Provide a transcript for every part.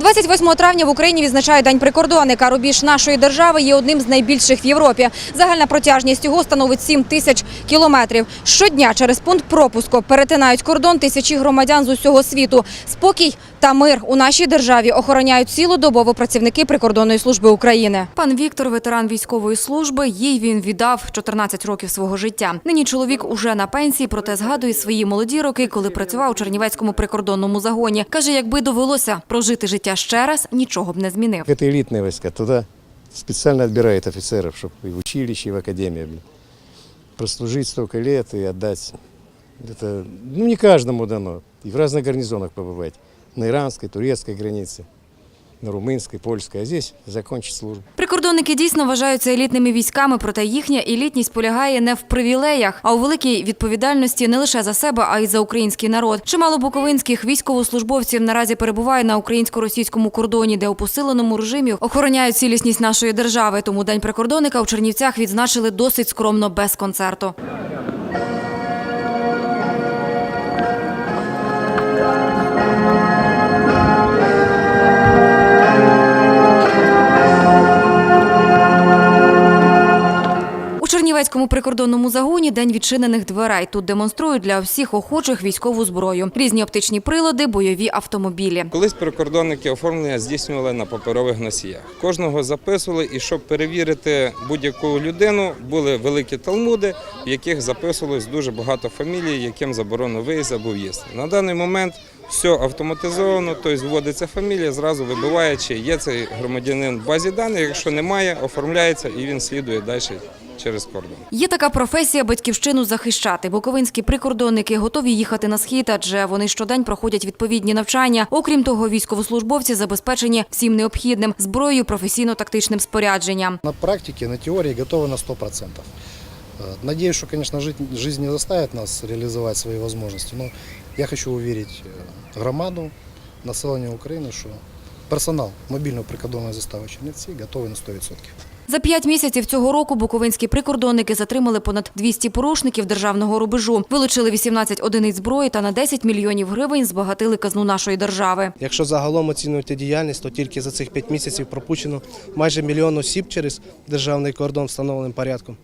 28 травня в Україні відзначають День прикордонника. Рубіж нашої держави є одним з найбільших в Європі. Загальна протяжність його становить 7 тисяч кілометрів. Щодня через пункт пропуску перетинають кордон тисячі громадян з усього світу. Спокій та мир у нашій державі охороняють цілодобово працівники прикордонної служби України. Пан Віктор, ветеран військової служби, їй він віддав 14 років свого життя. Нині чоловік уже на пенсії, проте згадує свої молоді роки, коли працював у Чернівецькому прикордонному загоні. Каже, якби довелося прожити життя ще раз, нічого б не змінив. Это элитные войска. Туда специально отбирают офицеров, чтобы и в училище, и в академии. блин. Прослужить столько лет и отдать. Это ну, не каждому дано. И в разных гарнизонах побывать. На иранской, турецкой границе, на румынской, польской. А здесь закончить службу. Прикордонники дійсно вважаються елітними військами, проте їхня елітність полягає не в привілеях, а у великій відповідальності не лише за себе, а й за український народ. Чимало буковинських військовослужбовців наразі перебуває на українсько-російському кордоні, де у посиленому режимі охороняють цілісність нашої держави. Тому день прикордонника у Чернівцях відзначили досить скромно без концерту. У прикордонному загоні день відчинених дверей. Тут демонструють для всіх охочих військову зброю, різні оптичні прилади, бойові автомобілі. Колись прикордонники оформлення здійснювали на паперових носіях. Кожного записували, і щоб перевірити будь-яку людину, були великі талмуди, в яких записувалось дуже багато фамілій, яким заборонено виїзд або в'їзд. На даний момент все автоматизовано, тобто вводиться фамілія, зразу вибиває, чи є цей громадянин в базі даних. Якщо немає, оформляється і він слідує далі через кордон. Є така професія батьківщину захищати. Буковинські прикордонники готові їхати на схід, адже вони щодень проходять відповідні навчання. Окрім того, військовослужбовці забезпечені всім необхідним зброєю, професійно-тактичним спорядженням. На практике, на теории готовы на 100%. Э, Надеюсь, что, конечно, жить- жизнь не заставит нас реализовать свои возможности, но я хочу уверить э, громаду, население Украины, что персонал мобильного прикордонної застави Чернівці готовий на 100%. За п'ять місяців цього року буковинські прикордонники затримали понад 200 порушників державного рубежу, вилучили 18 одиниць зброї та на 10 мільйонів гривень збагатили казну нашої держави. Якщо загалом оцінювати діяльність, то тільки за цих 5 місяців пропущено майже мільйон осіб через державний кордон встановленим порядком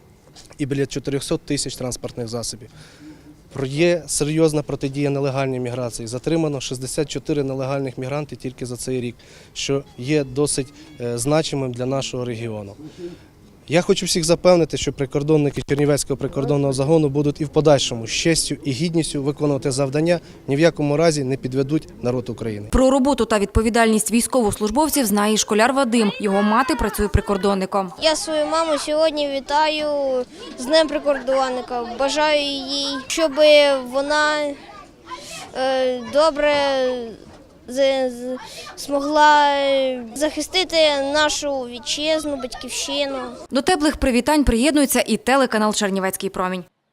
і біля 400 тисяч транспортних засобів. Є серйозна протидія нелегальній міграції. Затримано 64 нелегальних мігранти тільки за цей рік, що є досить е, значимим для нашого регіону. Я хочу всіх запевнити, що прикордонники Чернівецького прикордонного загону будуть і в подальшому з честю і гідністю виконувати завдання, ні в якому разі не підведуть народ України. Про роботу та відповідальність військовослужбовців знає і школяр Вадим. Його мати працює прикордонником. Я свою маму сьогодні вітаю з Днем прикордонника. Бажаю їй, щоб вона е, добре змогла е, захистити нашу вітчизну, батьківщину. До теплих привітань приєднується і телеканал Чернівецький промінь.